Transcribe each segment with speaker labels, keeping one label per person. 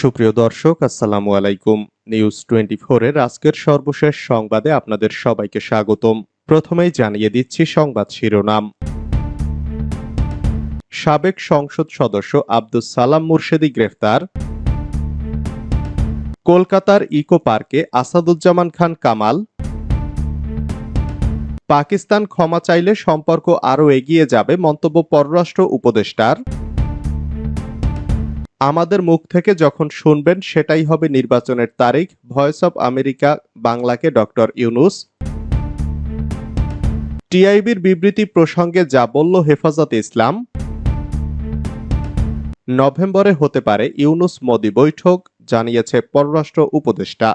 Speaker 1: সুপ্রিয় দর্শক, আসসালামু আলাইকুম। নিউজ টোয়েন্টি এর আজকের সর্বশেষ সংবাদে আপনাদের সবাইকে স্বাগতম। প্রথমেই জানিয়ে দিচ্ছি সংবাদ শিরোনাম। সাবেক সংসদ সদস্য আব্দুস সালাম মুর্শেদি গ্রেফতার। কলকাতার ইকো পার্কে আসাদুজ্জামান খান কামাল। পাকিস্তান ক্ষমা চাইলে সম্পর্ক আরও এগিয়ে যাবে মন্তব্য পররাষ্ট্র উপদেষ্টার। আমাদের মুখ থেকে যখন শুনবেন, সেটাই হবে নির্বাচনের তারিখ। ভয়েস অব আমেরিকা বাংলাকে ডক্টর ইউনুস। টিআইবির বিবৃতি প্রসঙ্গে যা বলল হেফাজত ইসলাম, নভেম্বরে হতে পারে ইউনুস মোদি বৈঠক, জানিয়েছে পররাষ্ট্র উপদেষ্টা।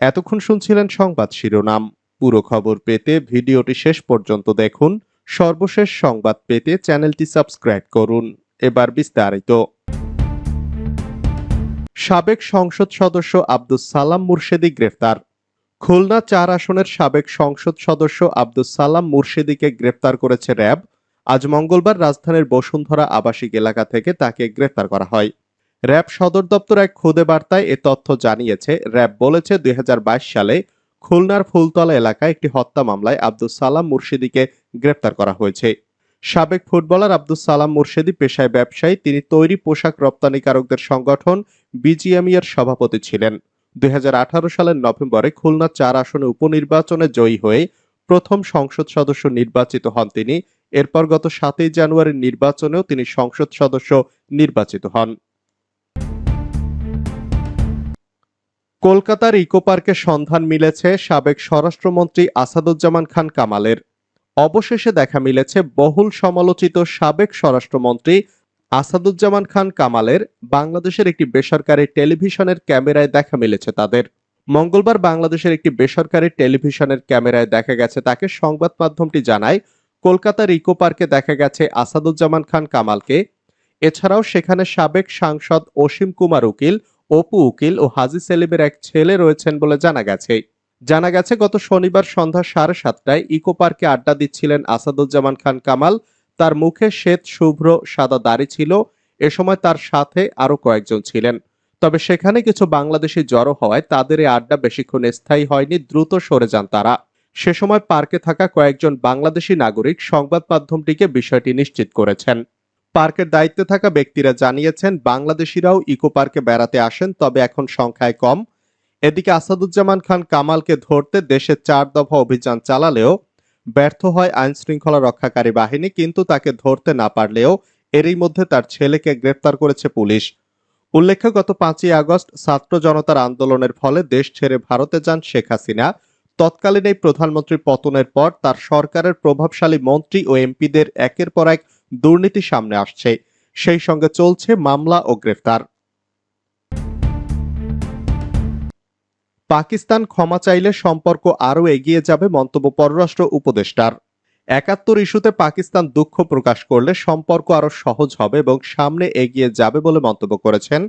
Speaker 1: এতক্ষণ শুনছিলেন সংবাদ শিরোনাম। পুরো খবর পেতে ভিডিওটি শেষ পর্যন্ত দেখুন। সর্বশেষ সংবাদ পেতে চ্যানেলটি সাবস্ক্রাইব করুন। এবার বিস্তারিত। সাবেক সংসদ সদস্য আব্দুস সালাম মুর্শেদি গ্রেফতার। খুলনা চার আসনের সাবেক সংসদ সদস্য আব্দুস সালাম মুর্শেদিকে গ্রেফতার করেছে র্যাব। আজ মঙ্গলবার রাজধানীর বসুন্ধরা আবাসিক এলাকা থেকে তাকে গ্রেফতার করা হয়। র্যাব সদর দপ্তর এক খুদে বার্তায় এ তথ্য জানিয়েছে। র্যাব বলেছে, দুই হাজার বাইশ সালে খুলনার ফুলতলা এলাকায় একটি হত্যা মামলায় আব্দুস সালাম মুর্শিদিকে গ্রেপ্তার করা হয়েছে। সাবেক ফুটবলার আব্দুস সালাম মুর্শেদি পেশায় ব্যবসায়ী। তিনি তৈরি পোশাক রপ্তানিকারকদের সংগঠন বিজিএমই এর সভাপতি ছিলেন। দুই হাজার আঠারো সালের নভেম্বরে খুলনা চার আসনে উপনির্বাচনে জয়ী হয়ে প্রথম সংসদ সদস্য নির্বাচিত হন তিনি। এরপর গত সাতই জানুয়ারির নির্বাচনেও তিনি সংসদ সদস্য নির্বাচিত হন। কলকাতার ইকো পার্কে সন্ধান মিলেছে সাবেক স্বরাষ্ট্রমন্ত্রী আসাদুজ্জামান খান কামালের। অবশেষে দেখা মিলেছে বহুল সমালোচিত সাবেক স্বরাষ্ট্রমন্ত্রী আসাদুজ্জামান খান কামালের বাংলাদেশের একটি বেসরকারি টেলিভিশনের ক্যামেরায় দেখা মিলেছে তাদের। মঙ্গলবার বাংলাদেশের একটি বেসরকারি টেলিভিশনের ক্যামেরায় দেখা গেছে তাকে সংবাদ মাধ্যমটি জানায় কলকাতার ইকো পার্কে দেখা গেছে আসাদুজ্জামান খান কামালকে। এছাড়াও সেখানে সাবেক সাংসদ অসীম কুমার উকিল, অপু উকিল ও হাজি সেলিমের এক ছেলে রয়েছেন বলে জানা গেছে। জানা গেছে, গত শনিবার সন্ধ্যা সাড়ে সাতটায় ইকো পার্কে আড্ডা দিচ্ছিলেন আসাদুজ্জামান খান কামাল। তার মুখে শ্বেত, শুভ্র, সাদা দাড়ি ছিল। এ সময় তার সাথে আরও কয়েকজন ছিলেন। তবে সেখানে কিছু বাংলাদেশি জড়ো হওয়ায় তাদের এই আড্ডা বেশিক্ষণ স্থায়ী হয়নি, দ্রুত সরে যান তারা। সে সময় পার্কে থাকা কয়েকজন বাংলাদেশি নাগরিক সংবাদ মাধ্যমটিকে বিষয়টি নিশ্চিত করেছেন। পার্কের দায়িত্বে থাকা ব্যক্তিরা জানিয়েছেন, বাংলাদেশিরাও ইকো পার্কে বেড়াতে আসেন, তবে এখন সংখ্যায় কম। এদিকে আসাদুজ্জামান খান কামালকে ধরতে দেশের চার দফা অভিযান চালালেও ব্যর্থ হয় আইন শৃঙ্খলা রক্ষাকারী বাহিনী, কিন্তু তাকে ধরতে না পারলেও এরই মধ্যে তার ছেলেকে গ্রেফতার করেছে পুলিশ। উল্লেখ্য, গত পাঁচই আগস্ট ছাত্র জনতার আন্দোলনের ফলে দেশ ছেড়ে ভারতে যান শেখ হাসিনা। তৎকালীন এই প্রধানমন্ত্রী পতনের পর তার সরকারের প্রভাবশালী মন্ত্রী ও এমপিদের একের পর এক দুর্নীতি সামনে আসছে। সেই সঙ্গে চলছে মামলা ও গ্রেফতার। পাকিস্তান ক্ষমা চাইলে সম্পর্ক আরও এগিয়ে যাবে মন্তব্য পররাষ্ট্র উপদেষ্টার। একাত্তর ইস্যুতে পাকিস্তান দুঃখ প্রকাশ করলে সম্পর্ক আরও সহজ হবে এবং সামনে এগিয়ে যাবে বলে মন্তব্য করেছেন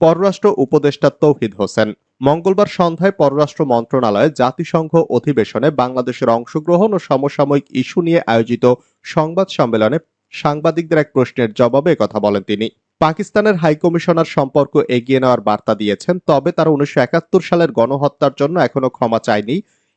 Speaker 1: পররাষ্ট্র উপদেষ্টা তৌহিদ হোসেন। মঙ্গলবার সন্ধ্যায় পররাষ্ট্র মন্ত্রণালয়ে জাতিসংঘ অধিবেশনে বাংলাদেশের অংশগ্রহণ ও সমসাময়িক ইস্যু নিয়ে আয়োজিত সংবাদ সম্মেলনে সাংবাদিকদের এক প্রশ্নের জবাবে কথা বলেন তিনি। পাকিস্তানের হাইকমিশনার সম্পর্ক এগিয়ে নেওয়ার বার্তা দিয়েছেন, তবে তারা উনিশশো একাত্তর সালের গণহত্যার জন্য এখনও ক্ষমা চায়নি।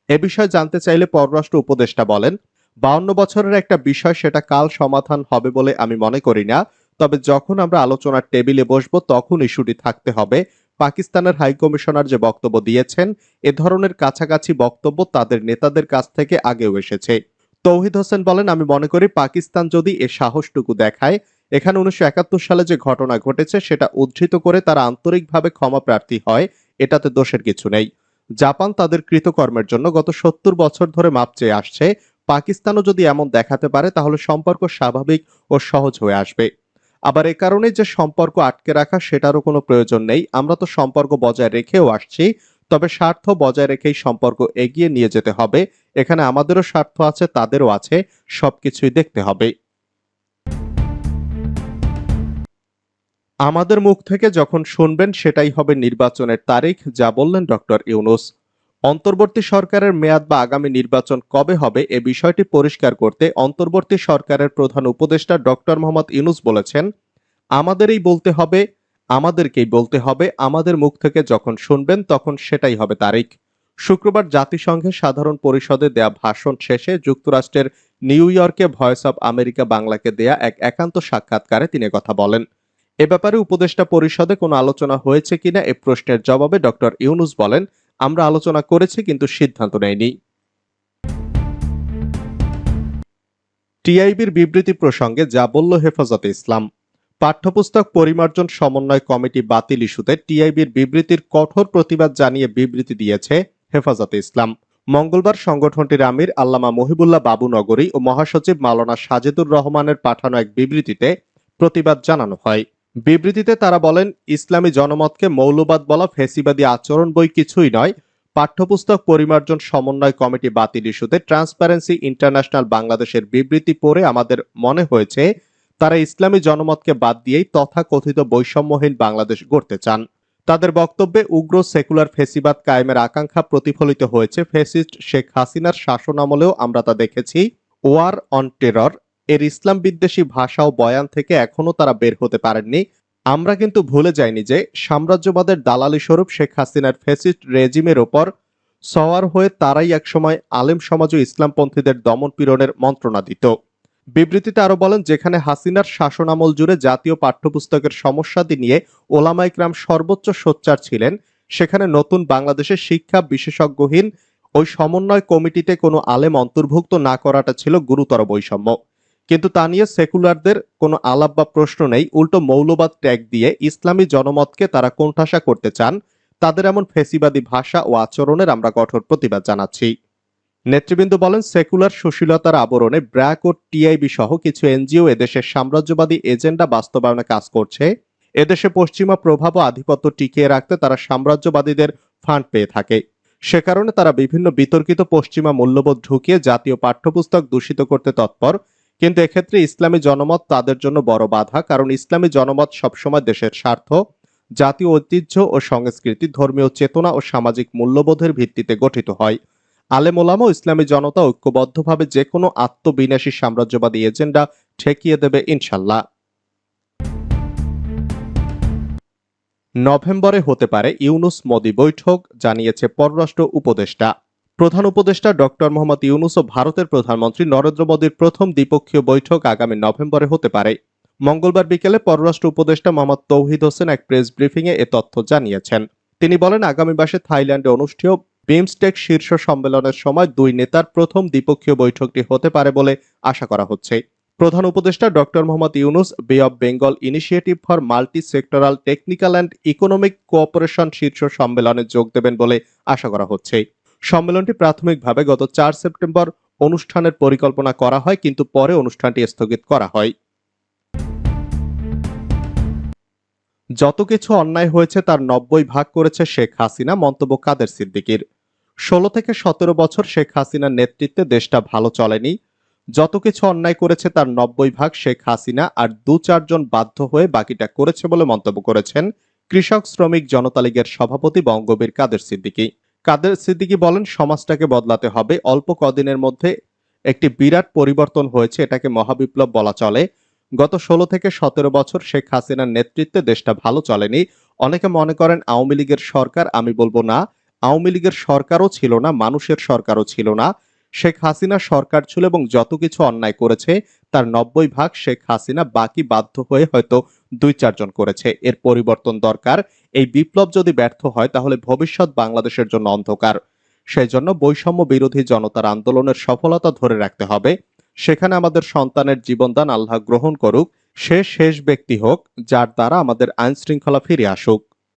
Speaker 1: এ বিষয়ে জানতে চাইলে পররাষ্ট্র উপদেষ্টা বলেন, বাউন্ন বছরের একটা বিষয় সেটা কাল সমাধান হবে বলে আমি মনে করি না, তবে যখন আমরা আলোচনার টেবিলে বসবো তখন ইস্যুটি থাকতে হবে। পাকিস্তানের হাইকমিশনার যে বক্তব্য দিয়েছেন, এ ধরনের কাছাকাছি বক্তব্য তাদের নেতাদের কাছ থেকে আগেও এসেছে। তৌহিদ হোসেন বলেন, আমি মনে করি পাকিস্তান যদি এ সাহসটুকু দেখায় এখানে উনিশশো একাত্তর সালে যে ঘটনা ঘটেছে, সেটা উদ্ধৃত করে তারা আন্তরিকভাবে ক্ষমা প্রার্থী হয়, এটাতে দোষের কিছু নেই। জাপান তাদের কৃতকর্মের জন্য গত সত্তর বছর ধরে মাপ চেয়ে আসছে। পাকিস্তানও যদি এমন দেখাতে পারে, তাহলে সম্পর্ক স্বাভাবিক ও সহজ হয়ে আসবে। আবার এ কারণে যে সম্পর্ক আটকে রাখা, সেটারও কোনো প্রয়োজন নেই। আমরা তো সম্পর্ক বজায় রেখেও আসছি, তবে স্বার্থ বজায় রেখেই সম্পর্ক এগিয়ে নিয়ে যেতে হবে। এখানে আমাদেরও স্বার্থ আছে, তাদেরও আছে, সবকিছুই দেখতে হবে। আমাদের মুখ থেকে যখন শুনবেন সেটাই হবে নির্বাচনের তারিখ, যা বললেন ডক্টর ইউনুস। অন্তর্বর্তী সরকারের মেয়াদ বা আগামী নির্বাচন কবে হবে এ বিষয়টি পরিষ্কার করতে অন্তর্বর্তী সরকারের প্রধান উপদেষ্টা ডক্টর মোহাম্মদ ইউনুস বলেছেন, আমাদেরই বলতে হবে, আমাদেরকেই বলতে হবে, আমাদের মুখ থেকে যখন শুনবেন তখন সেটাই হবে তারিখ। শুক্রবার জাতিসংঘের সাধারণ পরিষদে দেয়া ভাষণ শেষে যুক্তরাষ্ট্রের নিউ ইয়র্কে ভয়েস অব আমেরিকা বাংলাকে দেয়া এক একান্ত সাক্ষাৎকারে তিনি কথা বলেন। এ ব্যাপারে উপদেষ্টা পরিষদে কোনো আলোচনা হয়েছে কিনা এ প্রশ্নের জবাবে ডক্টর ইউনুস বলেন, আমরা আলোচনা করেছি কিন্তু সিদ্ধান্ত নেয়নি। টিআইবির বিবৃতি প্রসঙ্গে যা বলল হেফাজতে ইসলাম। পাঠ্যপুস্তক পরিমার্জন সমন্বয় কমিটি বাতিল ইস্যুতে টিআইবির বিবৃতির কঠোর প্রতিবাদ জানিয়ে বিবৃতি দিয়েছে হেফাজতে ইসলাম। মঙ্গলবার সংগঠনটির আমির আল্লামা মহিবুল্লাহ বাবুনগরী ও মহাসচিব মাওলানা সাজেদুর রহমানের পাঠানো এক বিবৃতিতে প্রতিবাদ জানানো হয়। বিবৃতিতে তারা বলেন, ইসলামী জনমতকে মৌলবাদ বলা ফেসিবাদী আচরণ বই কিছুই নয়। পাঠ্যপুস্তক পরিমার্জন সমন্বয় কমিটি বাতিল ইস্যুতে ট্রান্সপারেন্সি ইন্টারন্যাশনাল বাংলাদেশের বিবৃতি পড়ে আমাদের মনে হয়েছে, তারা ইসলামী জনমতকে বাদ দিয়েই তথাকথিত বৈষম্যহীন বাংলাদেশ গড়তে চান। তাদের বক্তব্যে উগ্র সেকুলার ফেসিবাদ কায়েমের আকাঙ্ক্ষা প্রতিফলিত হয়েছে। ফেসিস্ট শেখ হাসিনার শাসনামলেও আমরা তা দেখেছি। ওয়ার অন টেরর এর ইসলাম বিদ্বেষী ভাষা ও বয়ান থেকে এখনও তারা বের হতে পারেননি। আমরা কিন্তু ভুলে যাইনি যে সাম্রাজ্যবাদের দালালি স্বরূপ শেখ হাসিনার ফেসিস্ট রেজিমের ওপর সওয়ার হয়ে তারাই একসময় আলেম সমাজ ও ইসলামপন্থীদের দমন পীড়নের মন্ত্রণা দিত বিবৃতিতে আরও বলেন, যেখানে হাসিনার শাসনামল জুড়ে জাতীয় পাঠ্যপুস্তকের সমস্যাদি নিয়ে ওলামাইকরাম সর্বোচ্চ সোচ্চার ছিলেন, সেখানে নতুন বাংলাদেশের শিক্ষা বিশেষজ্ঞহীন ওই সমন্বয় কমিটিতে কোনো আলেম অন্তর্ভুক্ত না করাটা ছিল গুরুতর বৈষম্য। কিন্তু তা নিয়ে সেকুলারদের কোনো আলাপ বা প্রশ্ন নেই, উল্টো মৌলবাদ ট্যাগ দিয়ে ইসলামী জনমতকে তারা কোণঠাসা করতে চান। তাদের এমন ফেসিবাদী ভাষা ও আচরণের আমরা কঠোর প্রতিবাদ জানাচ্ছি। নেতৃবৃন্দ বলেন, সেকুলার সুশীলতার আবরণে ব্র্যাক ও টিআইবি সহ কিছু এনজিও এদেশের সাম্রাজ্যবাদী এজেন্ডা বাস্তবায়নে কাজ করছে। এদেশে পশ্চিমা প্রভাব ও আধিপত্য টিকিয়ে রাখতে তারা সাম্রাজ্যবাদীদের ফান্ড পেয়ে থাকে। সে কারণে তারা বিভিন্ন বিতর্কিত পশ্চিমা মূল্যবোধ ঢুকিয়ে জাতীয় পাঠ্যপুস্তক দূষিত করতে তৎপর। কিন্তু এক্ষেত্রে ইসলামী জনমত তাদের জন্য বড় বাধা, কারণ ইসলামী জনমত সবসময় দেশের স্বার্থ, জাতীয় ঐতিহ্য ও সংস্কৃতি, ধর্মীয় চেতনা ও সামাজিক মূল্যবোধের ভিত্তিতে গঠিত হয়। আলেম ওলামা ও ইসলামী জনতা ঐক্যবদ্ধভাবে যে কোনো আত্মবিনাশী সাম্রাজ্যবাদী এজেন্ডা ঠেকিয়ে দেবে ইনশাল্লাহ। নভেম্বরে হতে পারে ইউনুস মোদি বৈঠক, জানিয়েছে পররাষ্ট্র উপদেষ্টা। প্রধান উপদেষ্টা ডক্টর মোহাম্মদ ইউনুস ও ভারতের প্রধানমন্ত্রী নরেন্দ্র মোদীর প্রথম দ্বিপক্ষীয় বৈঠক আগামী নভেম্বরে হতে পারে। মঙ্গলবার বিকেলে পররাষ্ট্র উপদেষ্টা মোহাম্মদ তৌহিদ হোসেন এক প্রেস ব্রিফিংয়ে এ তথ্য জানিয়েছেন। তিনি বলেন, আগামী মাসে থাইল্যান্ডে অনুষ্ঠেয় বিমস্টেক শীর্ষ সম্মেলনের সময় দুই নেতার প্রথম দ্বিপক্ষীয় বৈঠকটি হতে পারে বলে আশা করা হচ্ছে। প্রধান উপদেষ্টা doctor Mohammad Yunus, bay of Bengal initiative for multi sectoral technical and economic cooperation শীর্ষ সম্মেলনে যোগ দেবেন বলে আশা করা হচ্ছে। সম্মেলনটি প্রাথমিকভাবে গত চার সেপ্টেম্বর অনুষ্ঠানের পরিকল্পনা করা হয়, কিন্তু পরে অনুষ্ঠানটি স্থগিত করা হয়। যত কিছু অন্যায় হয়েছে তার নব্বই ভাগ করেছে শেখ হাসিনা, মন্তব্য কাদের সিদ্দিকির? ষোলো থেকে সতেরো বছর শেখ হাসিনার নেতৃত্বে দেশটা ভালো চলেনি। যত কিছু অন্যায় করেছে তার নব্বই ভাগ শেখ হাসিনা আর দু চারজন বাধ্য হয়ে বাকিটা করেছে বলে মন্তব্য করেছেন কৃষক শ্রমিক জনতা লীগের সভাপতি বঙ্গবীর কাদের সিদ্দিকী। কাদের সিদ্দিকি বলেন, সমাজটাকে বদলাতে হবে। অল্প কদিনের মধ্যে একটি বিরাট পরিবর্তন হয়েছে, এটাকে মহাবিপ্লব বলা চলে। গত ষোলো থেকে সতেরো বছর শেখ হাসিনার নেতৃত্বে দেশটা ভালো চলেনি। অনেকে মনে করেন, আওয়ামী লীগের সরকার, আমি বলব না, আওয়ামী লীগের সরকারও ছিল না, মানুষের সরকারও ছিল না। শেখ হাসিনা সরকার ছিল এবং যত কিছু অন্যায় করেছে, তার নব্বই ভাগ শেখ হাসিনা বাকি বাধ্য হয়ে হয়তো দুই চারজন করেছে। এর পরিবর্তন দরকার। এই বিপ্লব যদি ব্যর্থ হয়, তাহলে ভবিষ্যৎ বাংলাদেশের জন্য অন্ধকার। সেই জন্য বৈষম্য বিরোধী জনতার আন্দোলনের সফলতা ধরে রাখতে হবে। সেখানে আমাদের সন্তানের জীবনদান আল্লাহ গ্রহণ করুক। সে শেষ ব্যক্তি হোক, যার দ্বারা আমাদের আইন শৃঙ্খলা ফিরে আসুক।